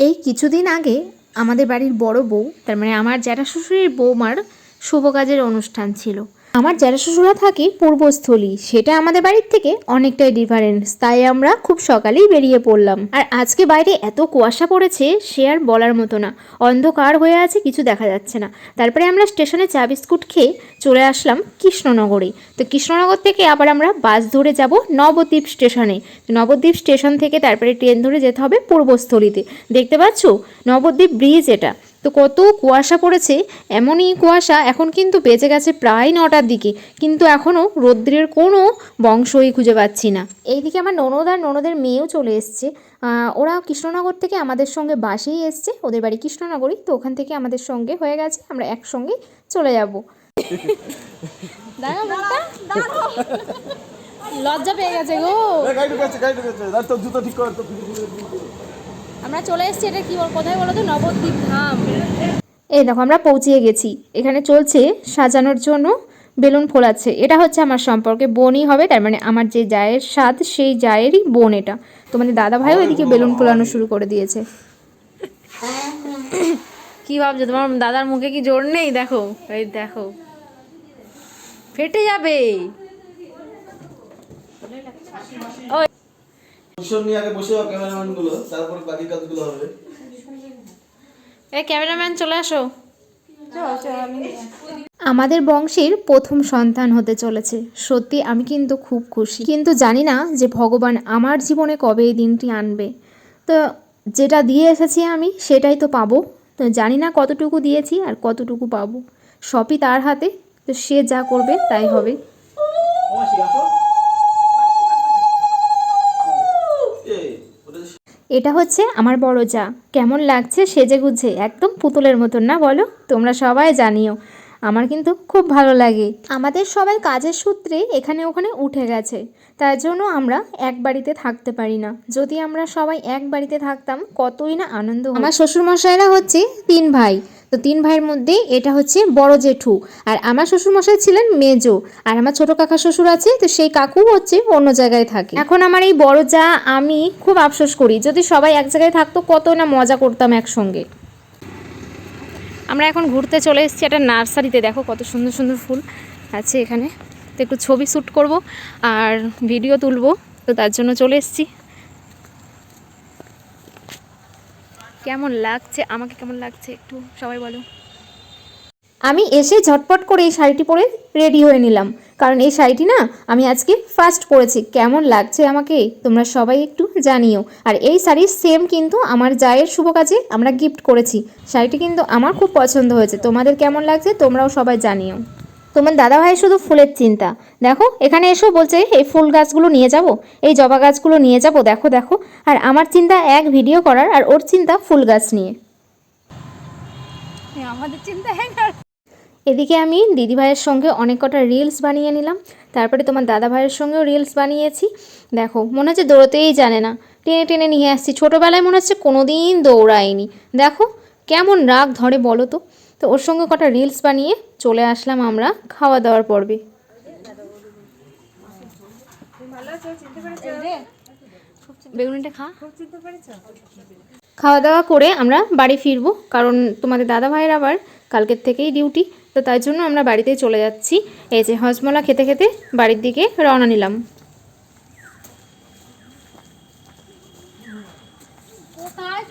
এই কিছুদিন আগে আমাদের বাড়ির বড় বউ, তার মানে আমার জ্যাঠা শ্বশুরের বৌমার শুভ কাজের অনুষ্ঠান ছিল। আমার জ্যাঠা শ্বশুরা থাকে পূর্বস্থলী, সেটা আমাদের বাড়ির থেকে অনেকটাই ডিফারেন্স তাই আমরা খুব সকালেই বেরিয়ে পড়লাম। আর আজকে বাইরে এত কুয়াশা পড়েছে, সে আর বলার মতো না। অন্ধকার হয়ে আছে, কিছু দেখা যাচ্ছে না। তারপরে আমরা স্টেশনে চা বিস্কুট খেয়ে চলে আসলাম কৃষ্ণনগরে। তো কৃষ্ণনগর থেকে আবার আমরা বাস ধরে যাব নবদ্বীপ স্টেশনে। নবদ্বীপ স্টেশন থেকে তারপরে ট্রেন ধরে যেতে হবে পূর্বস্থলীতে। দেখতে পাচ্ছ? নবদ্বীপ ব্রিজ এটা। তো কত কুয়াশা পড়েছে এমনই কুয়াশা এখন কিন্তু বেজে গেছে প্রায় নটার দিকে। কিন্তু এখনও রৌদ্রের কোনো বংশই খুঁজে পাচ্ছি না। এইদিকে আমার ননদ আর ননদের মেয়েও চলে এসছে। ওরা কৃষ্ণনগর থেকে আমাদের সঙ্গে বাসেই এসছে। ওদের বাড়ি কৃষ্ণনগরই। তো ওখান থেকে আমাদের সঙ্গে হয়ে গেছে। আমরা একসঙ্গে চলে যাব। লজ্জা পেয়ে গেছে গো। জুতো ঠিক কর। আমরা চলে এসেছি এটা কি বল- কোথায় বলো তো? নবদ্বীপ ধাম। এই দেখো আমরা পৌঁছিয়ে গেছি। এখানে চলছে সাজানোর জন্য বেলুন ফোলাচ্ছে এটা হচ্ছে আমার সম্পর্কে। বোনই হবে তার মানে আমার যে জায়ের স্বাদ সেই জায়েরই বোন এটা। তো মানে দাদা ভাইও এদিকে বেলুন ফোলানো শুরু করে দিয়েছে। কি ভাবছ? তোমার দাদার মুখে কি জোর নেই? দেখো এই দেখো। ফেটে যাবে। পজিশন নিয়ে আগে বসে যাও ক্যামেরাম্যানগুলো তারপর বাকি কাজগুলো হবে। এই ক্যামেরাম্যান চলে আসো। আমাদের বংশের প্রথম সন্তান হতে চলেছে। সত্যি আমি কিন্তু খুব খুশি। কিন্তু জানি না যে ভগবান আমার জীবনে কবে এই দিনটি আনবে। তো যেটা দিয়ে এসেছি আমি সেটাই তো পাবো। তো জানি না কতটুকু দিয়েছি আর কতটুকু পাবো। সবই তার হাতে। তো সে যা করবে তাই হবে। এটা হচ্ছে আমার বড় যা। কেমন লাগছে সেজে গুজে, একদম পুতুলের মতন না বলো? তোমরা সবাই জানিও। আমার কিন্তু খুব ভালো লাগে। আমাদের সবাই কাজের সূত্রে এখানে ওখানে উঠে গেছে। তার জন্য আমরা এক বাড়িতে থাকতে পারি না। যদি আমরা সবাই এক বাড়িতে থাকতাম, কতই না আনন্দ আমার শ্বশুরমশাইরা হচ্ছে তিন ভাই। তো তিন ভাইয়ের মধ্যে এটা হচ্ছে বড় জেঠু। আর আমার শ্বশুরমশাই ছিলেন মেজো, আর আমার ছোট কাকা শ্বশুর আছে, তো সেই কাকু হচ্ছে অন্য জায়গায় থাকে। এখন আমার এই বড় যা, আমি খুব আফসোস করি, যদি সবাই এক জায়গায় থাকতো কত না মজা করতাম একসঙ্গে। আমরা এখন ঘুরতে চলে এসেছি একটা নার্সারিতে, দেখো কত সুন্দর সুন্দর ফুল আছে এখানে। তো একটু ছবি শ্যুট করব, আর ভিডিও তুলব, তো তার জন্য চলে এসেছি। কেমন লাগছে? আমাকে কেমন লাগছে একটু সবাই বলো। আমি এসে ঝটপট করে এই শাড়িটি পরে রেডি হয়ে নিলাম। কারণ এই শাড়িটি না আমি আজকে ফার্স্ট পরেছি। কেমন লাগছে আমাকে তোমরা সবাই একটু জানিও। আর এই শাড়ির সেম কিন্তু আমার জায়ের শুভ কাজে আমরা গিফট করেছি। শাড়িটি কিন্তু আমার খুব পছন্দ হয়েছে। তোমাদের কেমন লাগছে তোমরাও সবাই জানিও। তোমার দাদাভাই শুধু ফুলের চিন্তা। দেখো এখানে এসো বলছে এই ফুল গাছগুলো নিয়ে যাব এই জবা গাছগুলো নিয়ে যাব দেখো দেখো। আর আমার চিন্তা এক ভিডিও করার আর ওর চিন্তা ফুল গাছ নিয়ে। আমাদের চিন্তা এদিকে আমি দিদিভাইয়ের সঙ্গে অনেক কটা রিলস বানিয়ে নিলাম। তারপরে তোমার দাদা ভাইয়ের সঙ্গেও রিলস বানিয়েছি। দেখো মনে হচ্ছে দৌড়তেই জানে না। টেনে টেনে নিয়ে আসছি। ছোটোবেলায় মনে হচ্ছে কোনো দিন দৌড়ায়নি। দেখো কেমন রাগ ধরে বলো তো। তো ওর সঙ্গে কটা রিলস বানিয়ে চলে আসলাম আমরা খাওয়া দাওয়ার পর্বে খাওয়া দাওয়া করে আমরা বাড়ি ফিরবো, কারণ তোমাদের দাদা ভাইয়ের আবার কালকের থেকেই ডিউটি, তো তার জন্য আমরা বাড়িতেই চলে যাচ্ছি। এই যে হজমলা খেতে খেতে বাড়ির দিকে রওনা নিলাম।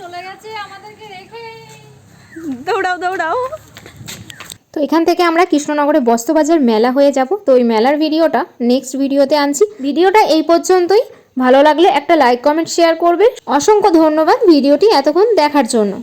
চলে গেছে আমাদেরকে রেখে? দৌড়াও দৌড়াও। তো এখান থেকে আমরা কৃষ্ণনগরে বস্ত্রবাজার মেলা হয়ে যাব। তো ওই মেলার ভিডিওটা নেক্সট ভিডিওতে আনছি। ভিডিওটা এই পর্যন্তই। ভালো লাগলে একটা লাইক কমেন্ট শেয়ার করবে। অসংখ্য ধন্যবাদ ভিডিওটি এতক্ষণ দেখার জন্য।